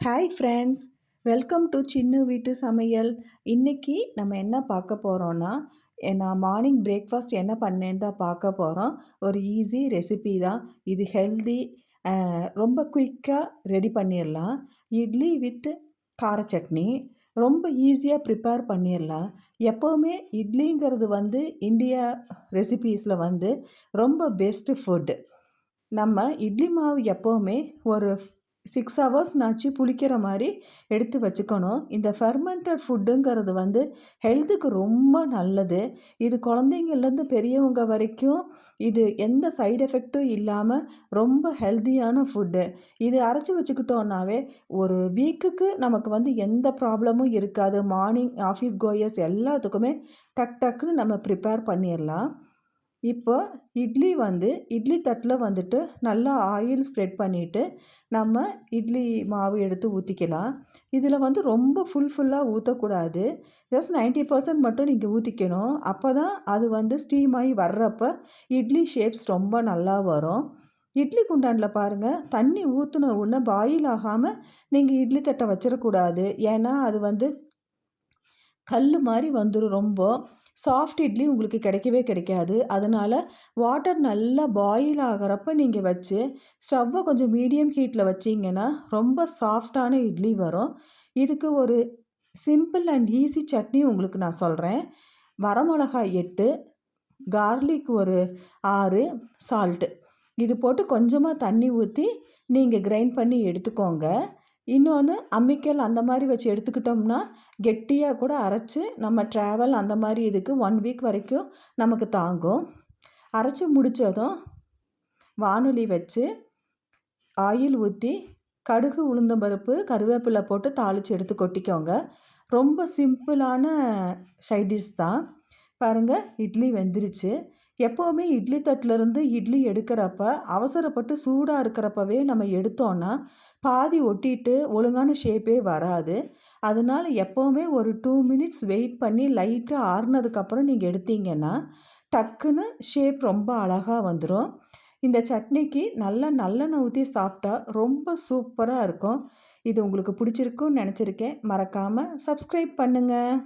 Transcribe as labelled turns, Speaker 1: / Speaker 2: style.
Speaker 1: Hi friends welcome to சின்ன வீட்டு சமையல். இன்றைக்கி நம்ம என்ன பார்க்க போகிறோன்னா நான் மார்னிங் பிரேக்ஃபாஸ்ட் என்ன பண்ணேன்னு தான் பார்க்க போகிறோம் ஒரு ஈஸி ரெசிபி தான். இது ஹெல்தி ரொம்ப குயிக்காக ரெடி பண்ணிடலாம் இட்லி வித் கார சட்னி. ரொம்ப ஈஸியாக ப்ரிப்பேர் பண்ணிடலாம் எப்போவுமே இட்லிங்கிறது வந்து இந்தியா ரெசிபீஸில் வந்து ரொம்ப பெஸ்ட்டு ஃபுட்டு நம்ம இட்லி மாவு எப்போவுமே ஒரு சிக்ஸ் ஹவர்ஸ்னாச்சு புளிக்கிற மாதிரி எடுத்து வச்சுக்கணும். இந்த ஃபெர்மெண்டட் ஃபுட்டுங்கிறது வந்து ஹெல்த்துக்கு ரொம்ப நல்லது. இது குழந்தைங்கள்லேருந்து பெரியவங்க வரைக்கும் இது எந்த சைடு எஃபெக்ட்டும் இல்லாமல் ரொம்ப ஹெல்த்தியான ஃபுட்டு இது அரைச்சி வச்சுக்கிட்டோன்னாவே ஒரு வீக்குக்கு நமக்கு வந்து எந்த ப்ராப்ளமும் இருக்காது. மார்னிங் ஆஃபீஸ் கோயர்ஸ் எல்லாத்துக்குமே டக் டக்குன்னு நம்ம ப்ரிப்பேர் பண்ணிடலாம். இப்போ இட்லி வந்து இட்லி தட்டில் வந்துட்டு நல்லா ஆயில் ஸ்ப்ரெட் பண்ணிவிட்டு நம்ம இட்லி மாவு எடுத்து ஊற்றிக்கலாம் இதில் வந்து ரொம்ப ஃபுல் ஃபுல்லாக ஊற்றக்கூடாது ஜஸ்ட் நைன்ட்டி பர்சன்ட் மட்டும் நீங்கள் ஊற்றிக்கணும் அப்போ தான் அது வந்து ஸ்டீம் ஆகி வர்றப்போ இட்லி ஷேப்ஸ் ரொம்ப நல்லா வரும். இட்லி குண்டானில் பாருங்கள் தண்ணி ஊற்றின உடனே பாயில் ஆகாமல் நீங்கள் இட்லி தட்டை வச்சிடக்கூடாது. ஏன்னா அது வந்து கல் மாதிரி வந்துடும் ரொம்ப. சாஃப்ட் இட்லி உங்களுக்கு கிடைக்கவே கிடைக்காது. அதனால் வாட்டர் நல்லா பாயில் ஆகிறப்ப நீங்கள் வச்சு ஸ்டவ்வை கொஞ்சம் மீடியம் ஹீட்டில் வச்சிங்கன்னா ரொம்ப சாஃப்டான இட்லி வரும். இதுக்கு ஒரு சிம்பிள் அண்ட் ஈஸி சட்னி உங்களுக்கு நான் சொல்கிறேன் வரமிளகாய் எட்டு கார்லிக் ஒரு ஆறு சால்ட்டு இது போட்டு கொஞ்சமாக தண்ணி ஊற்றி நீங்கள் கிரைண்ட் பண்ணி எடுத்துக்கோங்க. இன்னொன்று அம்மிக்கல் அந்த மாதிரி வச்சு எடுத்துக்கிட்டோம்னா கெட்டியாக கூட அரைச்சி நம்ம ட்ராவல் அந்த மாதிரி இதுக்கு ஒன் வீக் வரைக்கும் நமக்கு தாங்கும். அரைச்சி முடித்ததும் வானொலி வச்சு ஆயில் ஊற்றி கடுகு உளுந்தம்பருப்பு கருவேப்பிலை போட்டு தாளித்து எடுத்து கொட்டிக்கோங்க. ரொம்ப சிம்பிளான சைடிஷ் தான். பாருங்கள் இட்லி வெந்துருச்சு. எப்போவுமே இட்லி தட்டிலருந்து இட்லி எடுக்கிறப்ப அவசரப்பட்டு சூடாக இருக்கிறப்பவே நம்ம எடுத்தோன்னா பாதி ஒட்டிட்டு ஒழுங்கான ஷேப்பே வராது. அதனால எப்போவுமே ஒரு டூ மினிட்ஸ் வெயிட் பண்ணி லைட்டாக ஆறுனதுக்கப்புறம் நீங்கள் எடுத்தீங்கன்னா டக்குன்னு ஷேப் ரொம்ப அழகாக வந்துடும் இந்த சட்னிக்கு நல்லா நல்லெண்ணெய் ஊற்றி சாப்பிட்டா ரொம்ப சூப்பராக இருக்கும். இது உங்களுக்கு பிடிச்சிருக்குன்னு நினச்சிருக்கேன். மறக்காமல் சப்ஸ்கிரைப் பண்ணுங்கள்